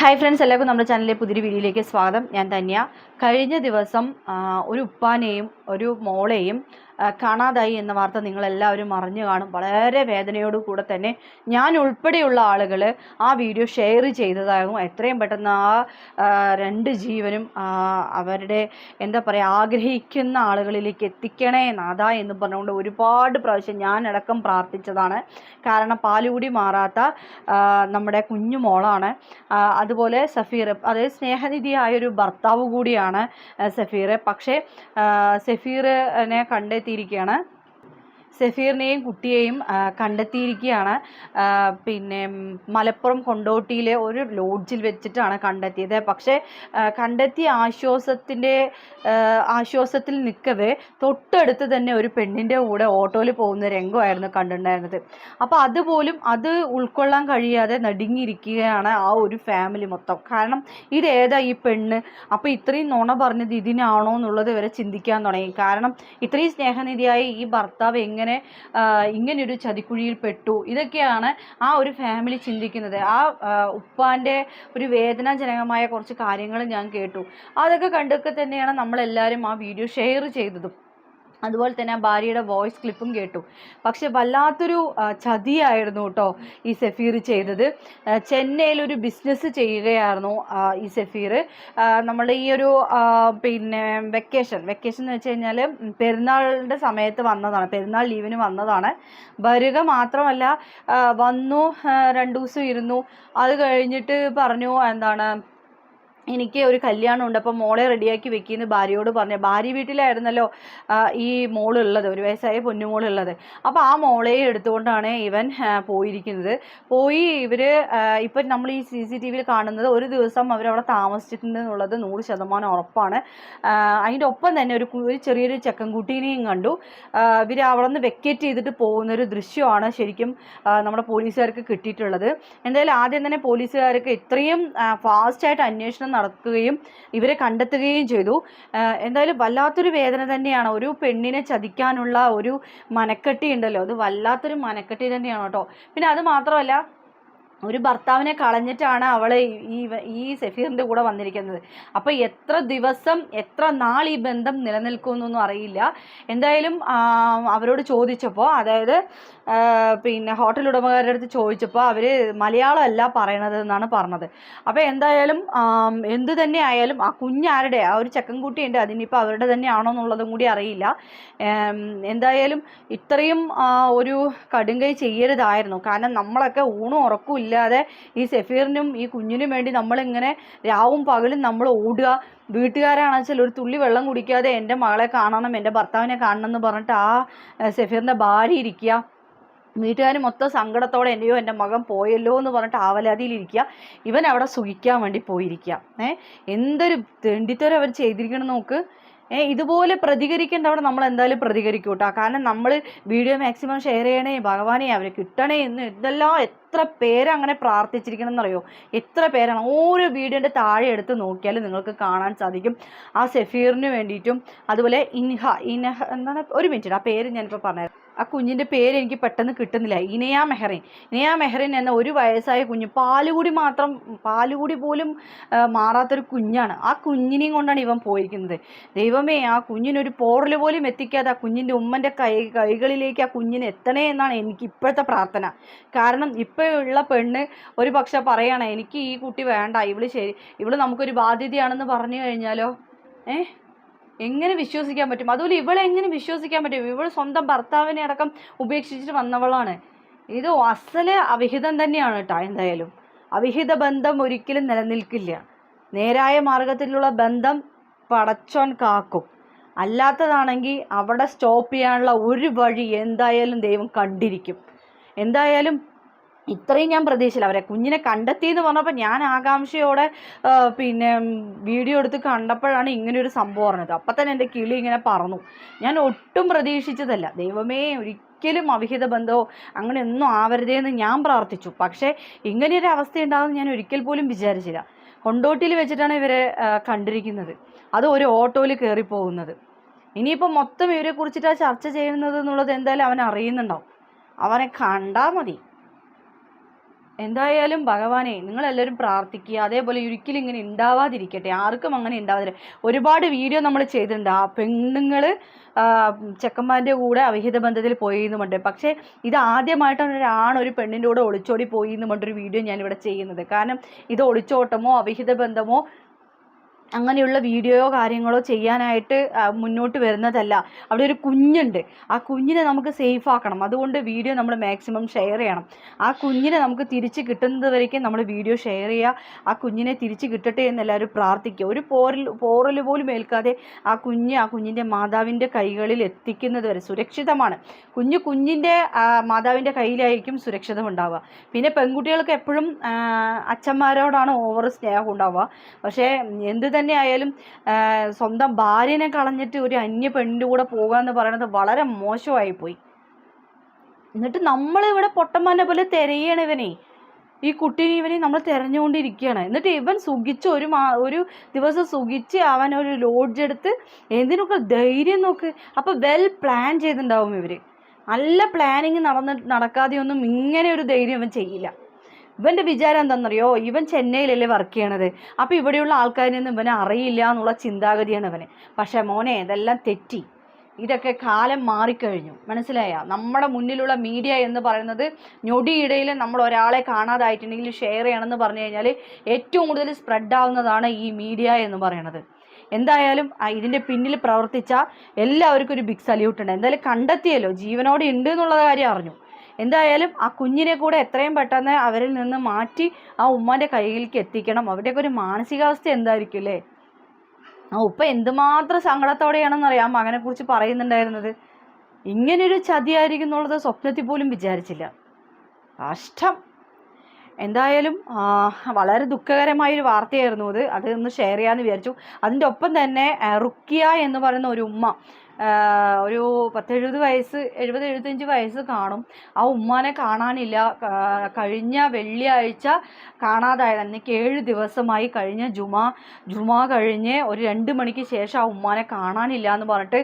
Hi friends എല്ലാവർക്കും നമ്മുടെ ചാനലിലെ പുതിയൊരു വീഡിയോയിലേക്ക് സ്വാഗതം. ഞാൻ തന്നെയാണ് കഴിഞ്ഞ ദിവസം ഒരു ഉപ്പാനെയും ഒരു മോളെയും കാണാതായി എന്ന വാർത്ത നിങ്ങളെല്ലാവരും അറിഞ്ഞു കാണും. വളരെ വേദനയോടു കൂടെ തന്നെ ഞാൻ ഉൾപ്പെടെയുള്ള ആളുകൾ ആ വീഡിയോ ഷെയർ ചെയ്തതാകും. എത്രയും പെട്ടെന്ന് ആ രണ്ട് ജീവനും അവരുടെ എന്താ പറയുക ആഗ്രഹിക്കുന്ന ആളുകളിലേക്ക് എത്തിക്കണേ നാഥ എന്ന് പറഞ്ഞുകൊണ്ട് ഒരുപാട് പ്രാവശ്യം ഞാനടക്കം പ്രാർത്ഥിച്ചതാണ്. കാരണം പാലുകൂടി മാറാത്ത നമ്മുടെ കുഞ്ഞു മോളാണ്. അതുപോലെ സഫീർ അതായത് സ്നേഹനിധിയായ ഒരു ഭർത്താവ് കൂടിയാണ് സഫീർ. പക്ഷേ സഫീറിനെ സഫീറിനെ കണ്ടെത്തിയിരിക്കുകയാണ് സഫീറിനെയും കുട്ടിയെയും കണ്ടെത്തിയിരിക്കുകയാണ്. പിന്നെ മലപ്പുറം കൊണ്ടോട്ടിയിലെ ഒരു ലോഡ്ജിൽ വെച്ചിട്ടാണ് കണ്ടെത്തിയത്. പക്ഷേ കണ്ടെത്തിയ ആശ്വാസത്തിന്റെ ആശ്വാസത്തിൽ നിൽക്കവേ തൊട്ടടുത്ത് തന്നെ ഒരു പെണ്ണിന്റെ കൂടെ ഓട്ടോയിൽ പോകുന്ന രംഗമായിരുന്നു കണ്ടിട്ടുണ്ടായിരുന്നത്. അപ്പോൾ അതുപോലും അത് ഉൾക്കൊള്ളാൻ കഴിയാതെ നടുങ്ങിയിരിക്കുകയാണ് ആ ഒരു ഫാമിലി മൊത്തം. കാരണം ഇതേതാ ഈ പെണ്ണ്? അപ്പോൾ ഇത്രയും നുണ പറഞ്ഞത് ഇതിനാണോ എന്നുള്ളത് വരെ ചിന്തിക്കാൻ തുടങ്ങി. കാരണം ഇത്രയും സ്നേഹനിധിയായി ഈ ഭർത്താവ് എങ്ങനെ ആ, ഇങ്ങനൊരു ചതിക്കുഴിയിൽ പെട്ടു. ഇതൊക്കെയാണ് ആ ഒരു ഫാമിലി ചിന്തിക്കുന്നത്. ആ, ഉപ്പാന്റെ ഒരു വേദനാജനകമായ കുറച്ച് കാര്യങ്ങൾ ഞാൻ കേട്ടു. അതൊക്കെ കണ്ടൊക്കെ തന്നെയാണ് നമ്മളെല്ലാവരും ആ വീഡിയോ ഷെയർ ചെയ്തതും. അതുപോലെ തന്നെ ആ ഭാര്യയുടെ വോയിസ് ക്ലിപ്പും കേട്ടു. പക്ഷെ വല്ലാത്തൊരു ചതിയായിരുന്നു കേട്ടോ ഈ സഫീർ ചെയ്തത്. ചെന്നൈയിൽ ഒരു ബിസിനസ് ചെയ്യുകയായിരുന്നു ഈ സഫീർ. നമ്മൾ ഈ ഒരു പിന്നെ വെക്കേഷൻ വെക്കേഷൻ എന്ന് വെച്ച് കഴിഞ്ഞാൽ പെരുന്നാളിന്റെ സമയത്ത് വന്നതാണ് പെരുന്നാൾ ലീവിന് വന്നതാണ്. വരിക മാത്രമല്ല വന്നു രണ്ടു ദിവസം ഇരുന്നു. അത് കഴിഞ്ഞിട്ട് പറഞ്ഞു എന്താണ് എനിക്ക് ഒരു കല്യാണം ഉണ്ട് അപ്പം മോളെ റെഡിയാക്കി വെക്കിയെന്ന് ഭാര്യയോട് പറഞ്ഞു. ഭാര്യ വീട്ടിലായിരുന്നല്ലോ ഈ മോളുള്ളത് ഒരു വയസ്സായ പൊന്നുമോളുള്ളത്. അപ്പോൾ ആ മോളെ എടുത്തുകൊണ്ടാണ് ഇവൻ പോയിരിക്കുന്നത്. പോയി ഇവർ ഇപ്പം നമ്മൾ ഈ സി സി ടി വിയിൽ കാണുന്നത് ഒരു ദിവസം അവരവിടെ താമസിച്ചിട്ടുണ്ട് എന്നുള്ളത് നൂറ് ശതമാനം ഉറപ്പാണ്. അതിന്റെ ഒപ്പം തന്നെ ഒരു ഒരു ചെറിയൊരു ചെക്കൻകുട്ടീനെയും കണ്ടു. ഇവർ അവിടെ നിന്ന് വെക്കേറ്റ് ചെയ്തിട്ട് പോകുന്ന ഒരു ദൃശ്യമാണ് ശരിക്കും നമ്മുടെ പോലീസുകാർക്ക് കിട്ടിയിട്ടുള്ളത്. എന്തായാലും ആദ്യം തന്നെ പോലീസുകാർക്ക് ഇത്രയും ഫാസ്റ്റായിട്ട് അന്വേഷണം നടത്തുകയും ഇവരെ കണ്ടെത്തുകയും ചെയ്തു. എന്തായാലും വല്ലാത്തൊരു വേദന തന്നെയാണ്. ഒരു പെണ്ണിനെ ചതിക്കാനുള്ള ഒരു മനക്കെട്ടി ഉണ്ടല്ലോ അത് വല്ലാത്തൊരു മനക്കെട്ടി തന്നെയാണ് കേട്ടോ. പിന്നെ അത് മാത്രമല്ല ഒരു ഭർത്താവിനെ കളഞ്ഞിട്ടാണ് അവൾ ഈ ഈ സഫീറിന്റെ കൂടെ വന്നിരിക്കുന്നത്. അപ്പോൾ എത്ര ദിവസം എത്ര നാൾ ഈ ബന്ധം നിലനിൽക്കുമെന്നൊന്നും അറിയില്ല. എന്തായാലും അവരോട് ചോദിച്ചപ്പോൾ അതായത് പിന്നെ ഹോട്ടൽ ഉടമകാരുടെ അടുത്ത് ചോദിച്ചപ്പോൾ അവർ മലയാളമല്ല പറയണത് എന്നാണ് പറഞ്ഞത്. അപ്പോൾ എന്തായാലും എന്ത് തന്നെ ആയാലും ആ കുഞ്ഞാരുടെ ആ ഒരു ചക്കൻകുട്ടിയുണ്ട് അതിനിപ്പോൾ അവരുടെ തന്നെയാണോ എന്നുള്ളതും കൂടി അറിയില്ല. എന്തായാലും ഇത്രയും ഒരു കടുങ്കൈ ചെയ്യരുതായിരുന്നു. കാരണം നമ്മളൊക്കെ ഊണും ഉറക്കവും ഇല്ലാതെ ഈ സെഫീറിനും ഈ കുഞ്ഞിനും വേണ്ടി നമ്മളിങ്ങനെ രാവും പകലും നമ്മൾ ഓടുക. വീട്ടുകാരാണെന്നുവെച്ചാൽ ഒരു തുള്ളി വെള്ളം കുടിക്കാതെ എന്റെ മകളെ കാണണം എന്റെ ഭർത്താവിനെ കാണണം എന്ന് പറഞ്ഞിട്ട് ആ സെഫീറിന്റെ ഭാര്യ ഇരിക്കുക. വീട്ടുകാർ മൊത്തം സങ്കടത്തോടെ എന്നെയോ എന്റെ മകൻ പോയല്ലോ എന്ന് പറഞ്ഞിട്ട് ആവലാതിയിലിരിക്കുക ഇവൻ അവിടെ സുഖിക്കാൻ വേണ്ടി പോയിരിക്കുക. ഏഹ് എന്തൊരു തെണ്ടിത്തരം അവർ ചെയ്തിരിക്കണം നോക്ക്. ഇതുപോലെ പ്രതികരിക്കേണ്ടവിടെ നമ്മൾ എന്തായാലും പ്രതികരിക്കും കേട്ടോ കാരണം നമ്മൾ വീഡിയോ മാക്സിമം ഷെയർ ചെയ്യണേ ഭഗവാനെ അവരെ കിട്ടണേ എന്ന് ഇതെല്ലാം എത്ര പേരങ്ങനെ പ്രാർത്ഥിച്ചിരിക്കണം എന്നറിയോ? എത്ര പേരാണ്? ഓരോ വീഡിയോന്റെ താഴെ എടുത്ത് നോക്കിയാൽ നിങ്ങൾക്ക് കാണാൻ സാധിക്കും. ആ സെഫീറിന് വേണ്ടിയിട്ടും അതുപോലെ ഇൻഹ ഇൻഹ എന്താണ്? ഒരു മിനിറ്റ് ആ പേര് ഞാനിപ്പോൾ പറഞ്ഞത് ആ കുഞ്ഞിന്റെ പേര് എനിക്ക് പെട്ടെന്ന് കിട്ടുന്നില്ല. ഇനയ മെഹറിൻ. ഇനയ മെഹറിൻ എന്ന ഒരു വയസ്സായ കുഞ്ഞ് പാലുകൂടി മാത്രം പാലുകൂടി പോലും മാറാത്തൊരു കുഞ്ഞാണ്. ആ കുഞ്ഞിനെയും കൊണ്ടാണ് ഇവൻ പോയിരിക്കുന്നത്. ദൈവമേ ആ കുഞ്ഞിനൊരു പോറൽ പോലും എത്തിക്കാതെ ആ കുഞ്ഞിന്റെ ഉമ്മന്റെ കൈ കൈകളിലേക്ക് ആ കുഞ്ഞിന് എത്തണേ എന്നാണ് എനിക്ക് ഇപ്പോഴത്തെ പ്രാർത്ഥന. കാരണം ഇപ്പോഴുള്ള പെണ്ണ് ഒരു പക്ഷെ പറയണം എനിക്ക് ഈ കുട്ടി വേണ്ട. ഇവൾ ശരി ഇവൾ നമുക്കൊരു ബാധ്യതയാണെന്ന് പറഞ്ഞു കഴിഞ്ഞാലോ? ഏ? എങ്ങനെ വിശ്വസിക്കാൻ പറ്റും? അതുപോലെ ഇവളെ എങ്ങനെ വിശ്വസിക്കാൻ പറ്റും? ഇവൾ സ്വന്തം ഭർത്താവിനെ അടക്കം ഉപേക്ഷിച്ചിട്ട് വന്നവളാണ്. ഇത് അസൽ അവിഹിതം തന്നെയാണ് കേട്ടോ എന്തായാലും. അവിഹിത ബന്ധം ഒരിക്കലും നിലനിൽക്കില്ല. നേരായ മാർഗത്തിലുള്ള ബന്ധം പടച്ചോൻ കാക്കും. അല്ലാത്തതാണെങ്കിൽ അവിടെ സ്റ്റോപ്പ് ചെയ്യാനുള്ള ഒരു വഴി എന്തായാലും ദൈവം കണ്ടിരിക്കും. എന്തായാലും ഇത്രയും ഞാൻ പ്രതീക്ഷയില്ല അവരെ കുഞ്ഞിനെ കണ്ടെത്തി എന്ന് പറഞ്ഞപ്പോൾ ഞാൻ ആകാംക്ഷയോടെ പിന്നെ വീഡിയോ എടുത്ത് കണ്ടപ്പോഴാണ് ഇങ്ങനെ ഒരു സംഭവം പറഞ്ഞത് അപ്പം തന്നെ എന്റെ കിളി ഇങ്ങനെ പറന്നു. ഞാൻ ഒട്ടും പ്രതീക്ഷിച്ചതല്ല. ദൈവമേ ഒരിക്കലും അവിഹിത ബന്ധമോ അങ്ങനെയൊന്നും ഒന്നും ആവരുതേ ഞാൻ പ്രാർത്ഥിച്ചു. പക്ഷേ ഇങ്ങനെയൊരു അവസ്ഥ ഉണ്ടാകുമെന്ന് ഞാൻ ഒരിക്കൽ പോലും വിചാരിച്ചില്ല. കൊണ്ടോട്ടിയിൽ വെച്ചിട്ടാണ് ഇവരെ കണ്ടിരിക്കുന്നത്. അത് ഒരു ഓട്ടോയിൽ കയറി പോകുന്നത് ഇനിയിപ്പോൾ മൊത്തം ഇവരെ കുറിച്ചിട്ടാണ് ചർച്ച ചെയ്യുന്നത് എന്നുള്ളത് എന്തായാലും അവൻ അറിയുന്നുണ്ടാവും. അവനെ കണ്ടാൽ മതി. എന്തായാലും ഭഗവാനെ നിങ്ങളെല്ലാവരും പ്രാർത്ഥിക്കുക. അതേപോലെ ഒരിക്കലും ഇങ്ങനെ ഉണ്ടാവാതിരിക്കട്ടെ ആർക്കും അങ്ങനെ ഉണ്ടാവാതിരിക്കട്ടെ ഒരുപാട് വീഡിയോ നമ്മൾ ചെയ്തിട്ടുണ്ട്. ആ പെണ്ണുങ്ങൾ ചെക്കന്മാരുടെ കൂടെ അവിഹിത ബന്ധത്തിൽ പോയി എന്ന് പറഞ്ഞിട്ട് പക്ഷേ ഇത് ആദ്യമായിട്ടാണ് ഒരാണ് ഒരു പെണ്ണിന്റെ കൂടെ ഒളിച്ചോടി പോയി എന്ന് പറഞ്ഞിട്ടൊരു വീഡിയോ ഞാനിവിടെ ചെയ്യുന്നത്. കാരണം ഇത് ഒളിച്ചോട്ടമോ അവിഹിത ബന്ധമോ അങ്ങനെയുള്ള വീഡിയോയോ കാര്യങ്ങളോ ചെയ്യാനായിട്ട് മുന്നോട്ട് വരുന്നതല്ല. അവിടെ ഒരു കുഞ്ഞുണ്ട്. ആ കുഞ്ഞിനെ നമുക്ക് സേഫ് ആക്കണം. അതുകൊണ്ട് വീഡിയോ നമ്മൾ മാക്സിമം ഷെയർ ചെയ്യണം. ആ കുഞ്ഞിനെ നമുക്ക് തിരിച്ച് കിട്ടുന്നത് വരയ്ക്കും നമ്മൾ വീഡിയോ ഷെയർ ചെയ്യുക. ആ കുഞ്ഞിനെ തിരിച്ച് കിട്ടട്ടെ എന്ന് എല്ലാവരും പ്രാർത്ഥിക്കുക. ഒരു പോറൽ പോറൽ പോലും ഏൽക്കാതെ ആ കുഞ്ഞ് ആ കുഞ്ഞിന്റെ മാതാവിന്റെ കൈകളിൽ എത്തിക്കുന്നത് വരെ സുരക്ഷിതമാണ്. കുഞ്ഞ് കുഞ്ഞിന്റെ മാതാവിന്റെ കയ്യിലായിരിക്കും സുരക്ഷിതം ഉണ്ടാവുക. പിന്നെ പെൺകുട്ടികൾക്ക് എപ്പോഴും അച്ഛന്മാരോടാണ് ഓവർ സ്നേഹം ഉണ്ടാവുക. പക്ഷേ എന്ത് തന്നെ ആയാലും സ്വന്തം ഭാര്യനെ കളഞ്ഞിട്ട് ഒരു അന്യ പെണ്ണിന്റെ കൂടെ പോകുക എന്ന് പറയുന്നത് വളരെ മോശമായി പോയി എന്നിട്ട് നമ്മൾ ഇവിടെ പൊട്ടന്മാരെ പോലെ തിരയാണ് ഇവനെ. ഈ കുട്ടീനെ ഇവനെ നമ്മൾ തിരഞ്ഞുകൊണ്ടിരിക്കുകയാണ്. എന്നിട്ട് ഇവൻ സുഖിച്ച് ഒരു മാ ഒരു ദിവസം സുഖിച്ച് അവൻ ഒരു ലോഡ്ജ് എടുത്ത് എന്തിനൊക്കെ ധൈര്യം നോക്ക്. അപ്പോൾ വെൽ പ്ലാൻ ചെയ്തിട്ടുണ്ടാവും ഇവർ നല്ല പ്ലാനിങ് നടന്ന് നടക്കാതെയൊന്നും ഇങ്ങനെ ഒരു ധൈര്യം ഇവൻ ചെയ്യില്ല. ഇവന്റെ വിചാരം എന്താണെന്നറിയോ? ഇവൻ ചെന്നൈയിലല്ലേ വർക്ക് ചെയ്യണത്. അപ്പോൾ ഇവിടെയുള്ള ആൾക്കാരിനൊന്നും ഇവനെ അറിയില്ല എന്നുള്ള ചിന്താഗതിയാണ് ഇവന്. പക്ഷേ മോനെ ഇതെല്ലാം തെറ്റി. ഇതൊക്കെ കാലം മാറിക്കഴിഞ്ഞു. മനസ്സിലായ? നമ്മുടെ മുന്നിലുള്ള മീഡിയ എന്ന് പറയുന്നത് ഞൊടിയിടയിൽ നമ്മൾ ഒരാളെ കാണാതായിട്ടുണ്ടെങ്കിൽ ഷെയർ ചെയ്യണമെന്ന് പറഞ്ഞു കഴിഞ്ഞാൽ ഏറ്റവും കൂടുതൽ സ്പ്രെഡ് ആവുന്നതാണ് ഈ മീഡിയ എന്ന് പറയുന്നത് എന്തായാലും ഇതിന്റെ പിന്നിൽ പ്രവർത്തിച്ച എല്ലാവർക്കും ഒരു ബിഗ് സല്യൂട്ട് ഉണ്ട്. എന്തായാലും കണ്ടെത്തിയല്ലോ. ജീവനോടെ ഉണ്ട് എന്നുള്ള കാര്യം അറിഞ്ഞു. എന്തായാലും ആ കുഞ്ഞിനെ കൂടെ എത്രയും പെട്ടെന്ന് അവരിൽ നിന്ന് മാറ്റി ആ ഉമ്മാന്റെ കയ്യിലേക്ക് എത്തിക്കണം. അവരുടെയൊക്കെ ഒരു മാനസികാവസ്ഥ എന്തായിരിക്കും അല്ലേ ആ ഉപ്പ എന്തുമാത്രം സങ്കടത്തോടെയാണെന്നറിയാം. ആ മകനെക്കുറിച്ച് പറയുന്നുണ്ടായിരുന്നത്. ഇങ്ങനൊരു ചതിയായിരിക്കും എന്നുള്ളത് സ്വപ്നത്തിൽ പോലും വിചാരിച്ചില്ല. കഷ്ടം. എന്തായാലും വളരെ ദുഃഖകരമായൊരു വാർത്തയായിരുന്നു അത്. അത് ഒന്ന് ഷെയർ ചെയ്യാമെന്ന് വിചാരിച്ചു. അതിന്റെ ഒപ്പം തന്നെ റുക്കിയ എന്ന് പറയുന്ന ഒരു ഉമ്മ ഒരു പത്തെഴുപത് വയസ്സ് എഴുപത് എഴുപത്തഞ്ച് വയസ്സ് കാണും. ആ ഉമ്മാനെ കാണാനില്ല. കഴിഞ്ഞ വെള്ളിയാഴ്ച കാണാതായത്. അന്നേക്ക് ഏഴ് ദിവസമായി കഴിഞ്ഞ ജുമാ ജുമാ കഴിഞ്ഞ് ഒരു രണ്ട് മണിക്ക് ശേഷം ആ ഉമ്മാനെ കാണാനില്ല എന്ന് പറഞ്ഞിട്ട്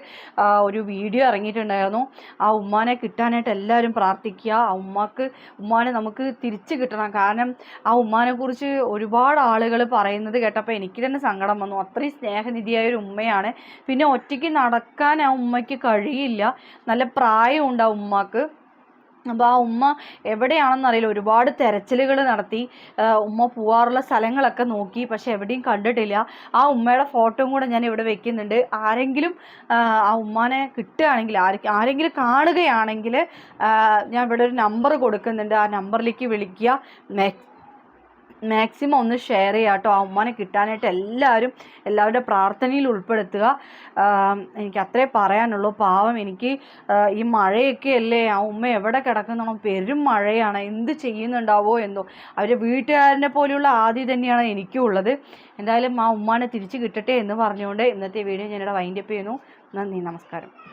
ഒരു വീഡിയോ ഇറങ്ങിയിട്ടുണ്ടായിരുന്നു. ആ ഉമ്മാനെ കിട്ടാനായിട്ട് എല്ലാവരും പ്രാർത്ഥിക്കുക. ആ ഉമ്മാക്ക് ഉമ്മാനെ നമുക്ക് തിരിച്ച് കിട്ടണം. കാരണം ആ ഉമ്മാനെക്കുറിച്ച് ഒരുപാട് ആളുകൾ പറയുന്നത് കേട്ടപ്പോൾ എനിക്ക് തന്നെ സങ്കടം വന്നു. അത്രയും സ്നേഹനിധിയായ ഒരു ഉമ്മയാണ്. പിന്നെ ഒറ്റയ്ക്ക് നടക്കാൻ ആ ഉമ്മയ്ക്ക് കഴിയില്ല. നല്ല പ്രായമുണ്ട് ആ ഉമ്മാക്ക്. അപ്പോൾ ആ ഉമ്മ എവിടെയാണെന്നറിയില്ല ഒരുപാട് തെരച്ചിലുകൾ നടത്തി. ഉമ്മ പോവാറുള്ള സ്ഥലങ്ങളൊക്കെ നോക്കി. പക്ഷെ എവിടെയും കണ്ടിട്ടില്ല. ആ ഉമ്മയുടെ ഫോട്ടോയും കൂടെ ഞാൻ ഇവിടെ വെക്കുന്നുണ്ട്. ആരെങ്കിലും ആ, ഉമ്മാനെ കിട്ടുകയാണെങ്കിൽ ആരെങ്കിലും കാണുകയാണെങ്കിൽ ഞാൻ ഇവിടെ ഒരു നമ്പർ കൊടുക്കുന്നുണ്ട്. ആ നമ്പറിലേക്ക് വിളിക്കുക. മാക്സിമം ഒന്ന് ഷെയർ ചെയ്യുക കേട്ടോ. ആ ഉമ്മാനെ കിട്ടാനായിട്ട് എല്ലാവരും എല്ലാവരുടെ പ്രാർത്ഥനയിൽ ഉൾപ്പെടുത്തുക. എനിക്ക് അത്രേ പറയാനുള്ളൂ. പാവം എനിക്ക് ഈ മഴയൊക്കെ അല്ലേ? ആ ഉമ്മ എവിടെ കിടക്കുന്നോ പെരും മഴയാണ്. എന്ത് ചെയ്യുന്നുണ്ടാവോ എന്തോ. അവർ വീട്ടുകാരനെ പോലെയുള്ള ആദി തന്നെയാണ് എനിക്കും ഉള്ളത്. എന്തായാലും ആ ഉമ്മാനെ തിരിച്ച് കിട്ടട്ടെ എന്ന് പറഞ്ഞുകൊണ്ട് ഇന്നത്തെ വീഡിയോ ഞാനിവിടെ വൈൻഡപ്പ് ചെയ്യുന്നു. നന്ദി. നമസ്കാരം.